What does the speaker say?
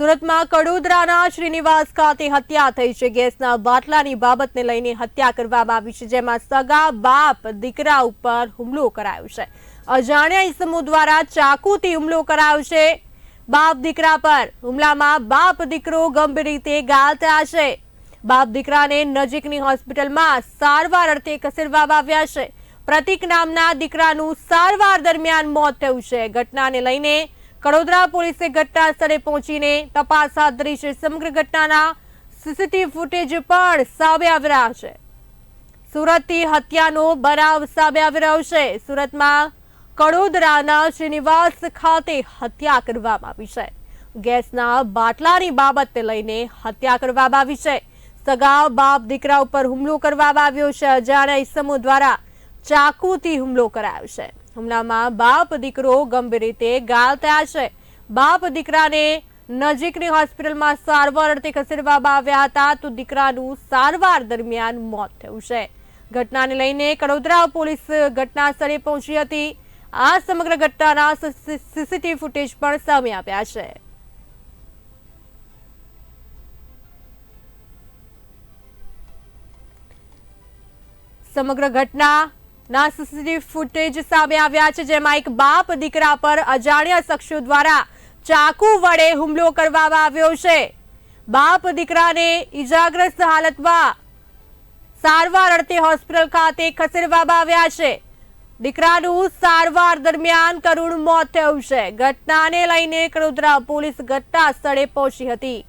સુરતમાં કડોદરાના શ્રીનિવાસ ખાતે હત્યા થઈ છે. ગેસના બાટલાની બાબતને લઈને હત્યા કરવામાં આવી છે, જેમાં સગા, બાપ, દીકરા ઉપર હુમલો કરાયો છે. અજાણ્યા ઇસમો દ્વારા ચાકુથી હુમલો કરાયો છે. બાપ, દીકરા પર હુમલામાં બાપ, દીકરો ગંભીર રીતે ઘાયલ છે. બાપ, દીકરાને નજીકની હોસ્પિટલમાં સારવાર અર્થે ખસેડવામાં આવ્યા છે. પ્રતિક નામના દીકરાનું સારવાર દરમિયાન મોત થયું છે. ઘટનાને લઈને કડોદરા પોલીસે ઘટના સ્થળે પહોંચીને તપાસ હાથ ધરી છે. સમગ્ર ઘટનાના સીસીટીવી ફૂટેજ પણ સામે આવી રહ્યા છે. સુરતથી હત્યાનો બનાવ સામે આવી રહ્યો છે. સુરતમાં કડોદરાના શ્રીનિવાસ ખાતે હત્યા કરવામાં આવી છે. ગેસના બાટલાની બાબતને લઈને હત્યા કરવામાં આવી છે. સગા, બાપ, દીકરા ઉપર હુમલો કરવામાં આવ્યો છે. અજાણ્યા ઇસમો દ્વારા ચાકુથી હુમલો કરાયો છે. હુમલામાં બાપ દીકરો ગંભીર રીતે ઘાયલ થયા છે. બાપ દીકરાને નજીકની હોસ્પિટલમાં સારવાર અર્થે ખસેડવામાં આવ્યા હતા તો દીકરાનું સારવાર દરમિયાન મોત થયું છે. ઘટનાને લઈને કડોદરા પોલીસ ઘટના સ્થળે પહોંચી હતી. આ સમગ્ર ઘટનાના સીસીટીવી ફૂટેજ પણ સામે આવ્યા છે. સમગ્ર ઘટનાના સીસીટીવી ફૂટેજ સામે આવ્યા છે, જેમાં એક બાપ દીકરા પર અજાણ્યા શખ્સો દ્વારા ચાકુ વડે હુમલો કરવામાં આવ્યો છે. બાપ દીકરાને ઈજાગ્રસ્ત હાલતમાં સારવાર અર્થે હોસ્પિટલ ખાતે ખસેડવામાં આવ્યા છે. દીકરાનું સારવાર દરમિયાન કરુણ મોત થયું છે. ઘટનાને લઈને કડોદરા પોલીસ ઘટના સ્થળે પહોંચી હતી.